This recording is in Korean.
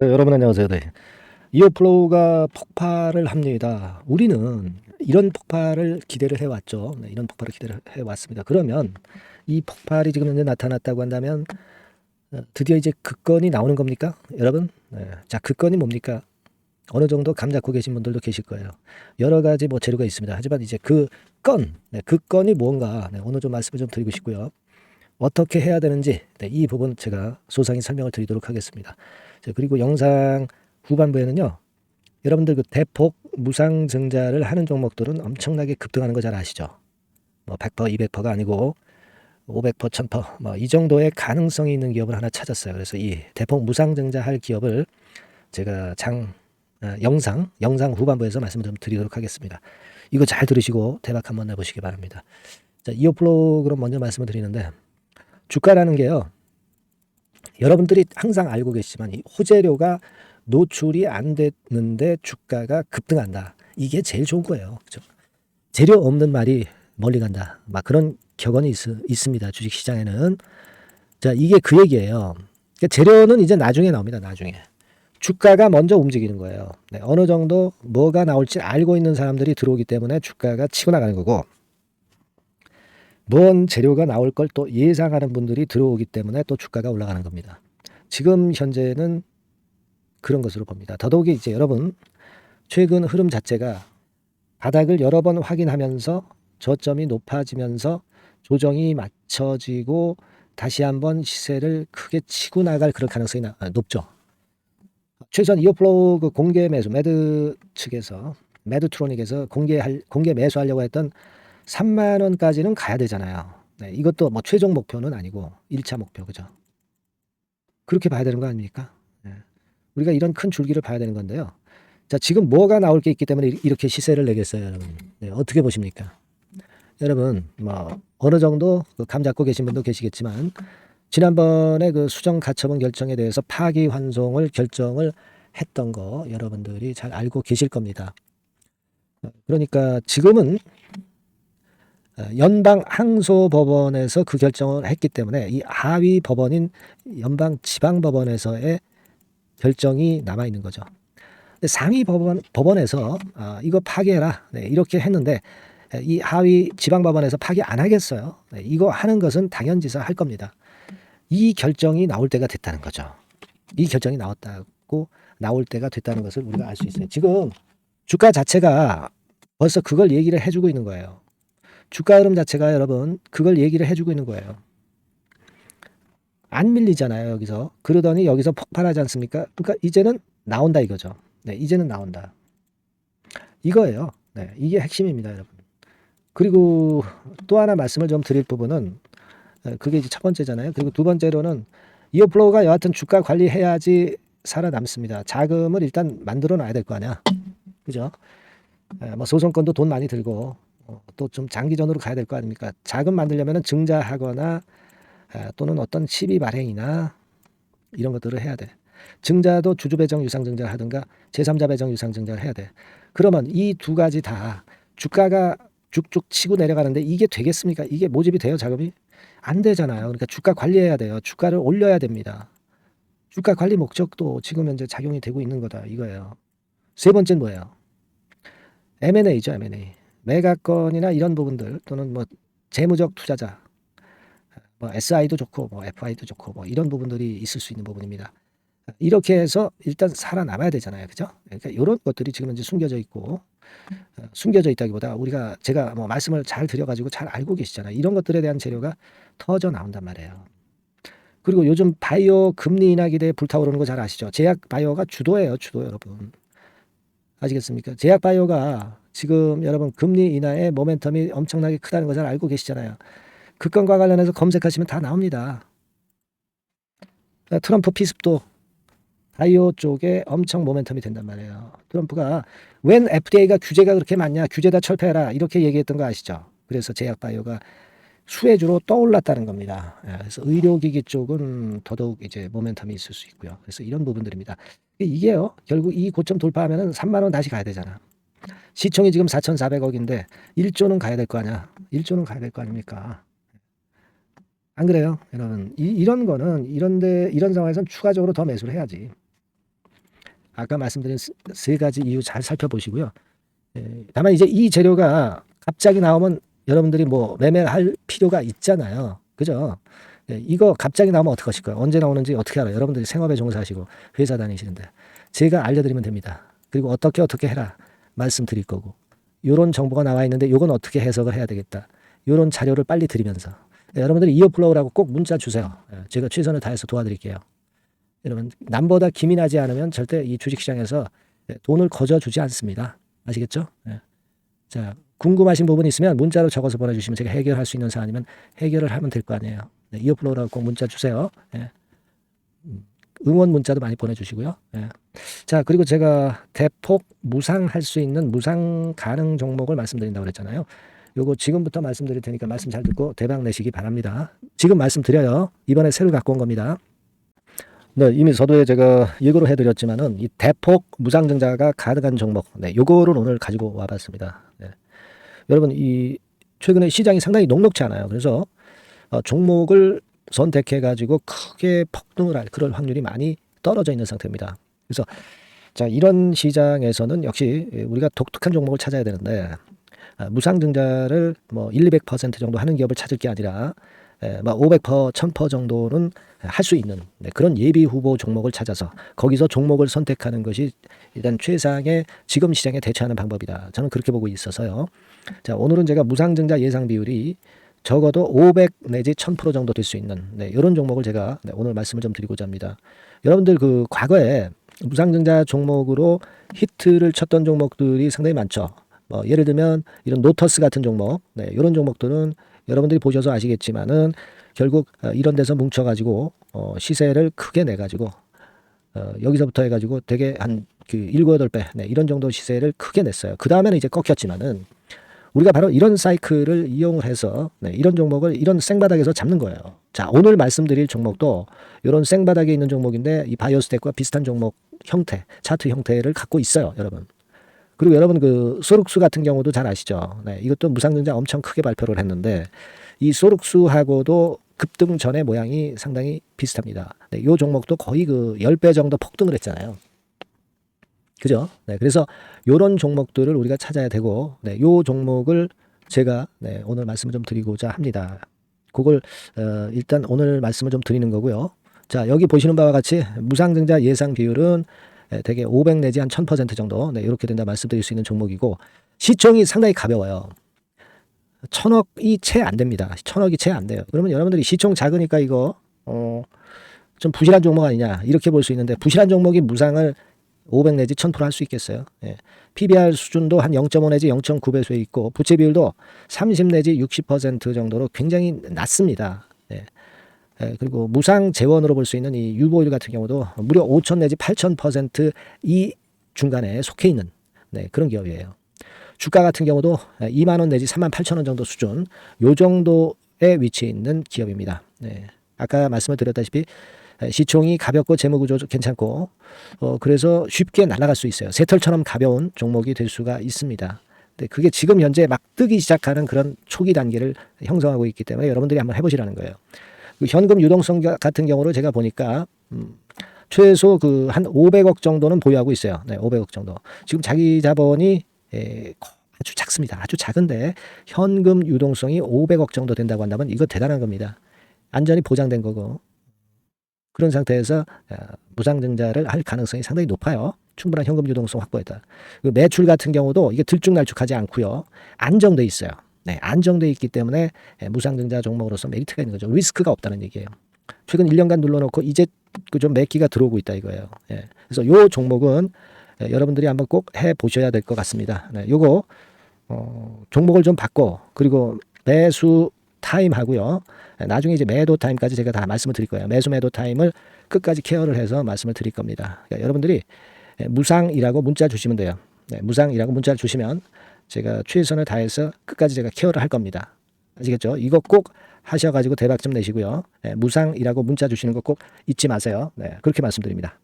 네, 여러분 안녕하세요. 네. 이어플로우가 폭발을 합니다. 우리는 이런 폭발을 기대를 해왔죠. 네, 이런 폭발을 기대를 해왔습니다. 그러면 이 폭발이 지금 현재 나타났다고 한다면 어, 드디어 이제 그 건이 나오는 겁니까? 여러분? 네. 자, 그 건이 뭡니까? 어느 정도 감 잡고 계신 분들도 계실 거예요. 여러 가지 뭐 재료가 있습니다. 하지만 이제 그 건, 네, 그 건이 뭔가 네, 오늘 좀 말씀을 좀 드리고 싶고요. 어떻게 해야 되는지 네, 이 부분 제가 소상히 설명을 드리도록 하겠습니다. 자, 그리고 영상 후반부에는요. 여러분들 그 대폭 무상 증자를 하는 종목들은 엄청나게 급등하는 거 잘 아시죠? 뭐 100%, 200%가 아니고 500%, 1000%, 뭐 이 정도의 가능성이 있는 기업을 하나 찾았어요. 그래서 이 대폭 무상증자 할 기업을 제가 장 아, 영상 영상 후반부에서 말씀을 좀 드리도록 하겠습니다. 이거 잘 들으시고 대박 한번 내보시기 바랍니다. 자, 이어플로 그럼 먼저 말씀을 드리는데 주가라는 게요. 여러분들이 항상 알고 계시지만 이 호재료가 노출이 안 됐는데 주가가 급등한다. 이게 제일 좋은 거예요. 그죠? 재료 없는 말이 멀리 간다. 막 그런 격언이 있, 있습니다. 주식 시장에는. 자, 이게 그 얘기예요. 그러니까 재료는 이제 나중에 나옵니다. 나중에. 주가가 먼저 움직이는 거예요. 네, 어느 정도 뭐가 나올지 알고 있는 사람들이 들어오기 때문에 주가가 치고 나가는 거고 뭔 재료가 나올 걸 또 예상하는 분들이 들어오기 때문에 또 주가가 올라가는 겁니다. 지금 현재는 그런 것으로 봅니다. 더더욱이 이제 여러분 최근 흐름 자체가 바닥을 여러 번 확인하면서 저점이 높아지면서 조정이 맞춰지고 다시 한번 시세를 크게 치고 나갈 그런 가능성이 나, 아, 높죠. 최소한 이어플로우 그 공개 매수 매드 측에서 매드트로닉에서 공개할 공개 매수하려고 했던 3만 원까지는 가야 되잖아요. 네, 이것도 뭐 최종 목표는 아니고 1차 목표 그죠? 그렇게 봐야 되는 거 아닙니까? 네. 우리가 이런 큰 줄기를 봐야 되는 건데요. 자, 지금 뭐가 나올 게 있기 때문에 이- 이렇게 시세를 내겠어요, 여러분. 네, 어떻게 보십니까? 여러분, 뭐 어느 정도 그감 잡고 계신 분도 계시겠지만 지난번에 그 수정 가처분 결정에 대해서 파기 환송을 결정을 했던 거 여러분들이 잘 알고 계실 겁니다. 그러니까 지금은 어, 연방 항소 법원에서 그 결정을 했기 때문에 이 하위 법원인 연방 지방 법원에서의 결정이 남아 있는 거죠. 상위 법원 법원에서 아, 이거 파기해라 네, 이렇게 했는데 에, 이 하위 지방 법원에서 파기 안 하겠어요. 네, 이거 하는 것은 당연지사 할 겁니다. 이 결정이 나올 때가 됐다는 거죠. 이 결정이 나왔다고 나올 때가 됐다는 것을 우리가 알 수 있어요. 지금 주가 자체가 벌써 그걸 얘기를 해주고 있는 거예요. 주가 흐름 자체가 여러분 그걸 얘기를 해주고 있는 거예요. 안 밀리잖아요 여기서 그러더니 여기서 폭발하지 않습니까? 그러니까 이제는 나온다 이거죠. 네, 이제는 나온다. 이거예요. 네, 이게 핵심입니다, 여러분. 그리고 또 하나 말씀을 좀 드릴 부분은 에, 그게 이제 첫 번째잖아요. 그리고 두 번째로는 이어플로우가 여하튼 주가 관리해야지 살아남습니다. 자금을 일단 만들어 놔야 될 거 아니야. 그죠? 에, 뭐 소송권도 돈 많이 들고 어, 또 좀 장기전으로 가야 될 거 아닙니까? 자금 만들려면 증자하거나 에, 또는 어떤 시비 발행이나 이런 것들을 해야 돼. 증자도 주주 배정 유상 증자를 하든가 제3자 배정 유상 증자를 해야 돼. 그러면 이 두 가지 다 주가가 쭉쭉 치고 내려가는데 이게 되겠습니까? 이게 모집이 돼요, 자금이? 안 되잖아요. 그러니까 주가 관리해야 돼요. 주가를 올려야 됩니다. 주가 관리 목적도 지금 현재 작용이 되고 있는 거다 이거예요. 세 번째는 뭐예요? M&A죠, M&A. 매각건이나 이런 부분들 또는 뭐 재무적 투자자, 뭐 SI도 좋고 뭐 FI도 좋고 뭐 이런 부분들이 있을 수 있는 부분입니다. 이렇게 해서 일단 살아남아야 되잖아요, 그죠? 그러니까 이런 것들이 지금 현재 숨겨져 있고 어, 숨겨져 있다기보다 우리가 제가 뭐 말씀을 잘 드려가지고 잘 알고 계시잖아요. 이런 것들에 대한 재료가 터져 나온단 말이에요. 그리고 요즘 바이오 금리 인하 기대에 불타오르는 거 잘 아시죠? 제약 바이오가 주도예요, 주도 여러분. 아시겠습니까? 제약 바이오가 지금 여러분 금리 인하의 모멘텀이 엄청나게 크다는 거 잘 알고 계시잖아요. 그 건과 관련해서 검색하시면 다 나옵니다. 트럼프 피습도 바이오 쪽에 엄청 모멘텀이 된단 말이에요. 트럼프가 웬 FDA가 규제가 그렇게 많냐? 규제 다 철폐해라. 이렇게 얘기했던 거 아시죠? 그래서 제약 바이오가 수혜주로 떠올랐다는 겁니다. 예, 그래서 의료기기 쪽은 더더욱 이제 모멘텀이 있을 수 있고요. 그래서 이런 부분들입니다. 이게요. 결국 이 고점 돌파하면은 3만 원 다시 가야 되잖아. 시총이 지금 4,400억인데 1조는 가야 될 거 아니야. 1조는 가야 될 거 아닙니까? 안 그래요? 여러분. 이, 이런 거는 이런데 이런 상황에서는 추가적으로 더 매수를 해야지. 아까 말씀드린 세- 세 가지 이유 잘 살펴보시고요. 예, 다만 이제 이 재료가 갑자기 나오면 여러분들이 뭐 매매할 필요가 있잖아요. 그죠? 예, 이거 갑자기 나오면 어떡하실 거예요? 언제 나오는지 어떻게 알아요? 여러분들이 생업에 종사하시고 회사 다니시는데 제가 알려드리면 됩니다. 그리고 어떻게 어떻게 해라 말씀드릴 거고 요런 정보가 나와 있는데 요건 어떻게 해석을 해야 되겠다. 요런 자료를 빨리 드리면서 예, 여러분들이 이어플로우라고 꼭 문자 주세요. 예, 제가 최선을 다해서 도와드릴게요. 여러분 남보다 기민하지 않으면 절대 이 주식시장에서 예, 돈을 거저 주지 않습니다. 아시겠죠? 예. 자 궁금하신 부분 있으면 문자로 적어서 보내주시면 제가 해결할 수 있는 사안이면 해결을 하면 될 거 아니에요. 네, 이어플로우라고 꼭 문자 주세요. 예. 음, 응원 문자도 많이 보내주시고요. 예. 자 그리고 제가 대폭 무상할 수 있는 무상 가능 종목을 말씀드린다고 그랬잖아요. 요거 지금부터 말씀드릴 테니까 말씀 잘 듣고 대박 내시기 바랍니다. 지금 말씀드려요. 이번에 새로 갖고 온 겁니다. 네, 이미 서두에 제가 예고를 해드렸지만은 이 대폭 무상증자가 가능한 종목, 네, 요거를 오늘 가지고 와봤습니다. 네. 여러분 이 최근에 시장이 상당히 녹록지 않아요. 그래서 어, 종목을 선택해 가지고 크게 폭등을 할 그럴 확률이 많이 떨어져 있는 상태입니다. 그래서 자 이런 시장에서는 역시 우리가 독특한 종목을 찾아야 되는데 아, 무상증자를 뭐 1, 200% 정도 하는 기업을 찾을 게 아니라 에, 뭐 500%, 1000% 정도는 할 수 있는 네, 그런 예비 후보 종목을 찾아서 거기서 종목을 선택하는 것이 일단 최상의 지금 시장에 대처하는 방법이다. 저는 그렇게 보고 있어서요. 자, 오늘은 제가 무상증자 예상 비율이 적어도 500 내지 1000% 정도 될 수 있는 네, 이런 종목을 제가 네, 오늘 말씀을 좀 드리고자 합니다. 여러분들 그 과거에 무상증자 종목으로 히트를 쳤던 종목들이 상당히 많죠. 뭐 예를 들면 이런 노터스 같은 종목, 네, 이런 종목들은 여러분들이 보셔서 아시겠지만은 결국 어, 이런 데서 뭉쳐가지고 어, 시세를 크게 내가지고 어, 여기서부터 해가지고 되게 한그 일곱 여덟 배 네, 이런 정도 시세를 크게 냈어요. 그 다음에는 이제 꺾였지만은 우리가 바로 이런 사이클을 이용을 해서 네, 이런 종목을 이런 생바닥에서 잡는 거예요. 자 오늘 말씀드릴 종목도 이런 생바닥에 있는 종목인데 이 바이오스텍과 비슷한 종목 형태, 차트 형태를 갖고 있어요, 여러분. 그리고 여러분 그 소룩수 같은 경우도 잘 아시죠? 네, 이것도 무상증자 엄청 크게 발표를 했는데 이 소룩수하고도 급등 전의 모양이 상당히 비슷합니다. 네, 요 종목도 거의 그 10배 정도 폭등을 했잖아요. 그죠? 네, 그래서 요런 종목들을 우리가 찾아야 되고, 네, 요 종목을 제가 네, 오늘 말씀을 좀 드리고자 합니다. 그걸 어, 일단 오늘 말씀을 좀 드리는 거고요. 자, 여기 보시는 바와 같이 무상증자 예상 비율은 예, 대개 500 내지 한 1000% 정도 네, 이렇게 된다 말씀드릴 수 있는 종목이고 시총이 상당히 가벼워요. 천억이 채 안 됩니다. 천억이 채 안 돼요. 그러면 여러분들이 시총 작으니까 이거 어, 좀 부실한 종목 아니냐 이렇게 볼 수 있는데 부실한 종목이 무상을 500 내지 1000%할 수 있겠어요. 예. PBR 수준도 한 0.5 내지 0.9배수에 있고 부채 비율도 30 내지 60% 정도로 굉장히 낮습니다. 예. 예, 그리고 무상 재원으로 볼 수 있는 이 유보율 같은 경우도 무려 5천 내지 8천 퍼센트이 중간에 속해 있는 네, 그런 기업이에요. 주가 같은 경우도 2만 원 내지 3만 8천 원 정도 수준 요 정도에 위치해 있는 기업입니다. 네. 아까 말씀을 드렸다시피 시총이 가볍고 재무 구조 괜찮고 어, 그래서 쉽게 날아갈 수 있어요. 새털처럼 가벼운 종목이 될 수가 있습니다. 근데 그게 지금 현재 막 뜨기 시작하는 그런 초기 단계를 형성하고 있기 때문에 여러분들이 한번 해보시라는 거예요. 그 현금 유동성 같은 경우로 제가 보니까 음, 최소 그 한 500억 정도는 보유하고 있어요. 네, 500억 정도. 지금 자기 자본이 에, 아주 작습니다. 아주 작은데 현금 유동성이 500억 정도 된다고 한다면 이거 대단한 겁니다. 안전이 보장된 거고 그런 상태에서 어, 무상증자를 할 가능성이 상당히 높아요. 충분한 현금 유동성 확보했다. 그 매출 같은 경우도 이게 들쭉날쭉하지 않고요. 안정돼 있어요. 네, 안정돼 있기 때문에 예, 무상증자 종목으로서 메리트가 있는 거죠. 리스크가 없다는 얘기예요. 최근 1년간 눌러놓고 이제 그좀 매기가 들어오고 있다 이거예요. 예. 그래서 요 종목은 예, 여러분들이 한번 꼭 해 보셔야 될 것 같습니다. 네, 요거 어, 종목을 좀 바꿔 그리고 매수 타임 하고요. 예, 나중에 이제 매도 타임까지 제가 다 말씀을 드릴 거예요. 매수 매도 타임을 끝까지 케어를 해서 말씀을 드릴 겁니다. 그러니까 여러분들이 예, 무상이라고 문자 주시면 돼요. 네, 무상이라고 문자를 주시면 제가 최선을 다해서 끝까지 제가 케어를 할 겁니다. 아시겠죠? 이거 꼭 하셔가지고 대박 좀 내시고요. 네, 무상이라고 문자 주시는 거 꼭 잊지 마세요. 네, 그렇게 말씀드립니다.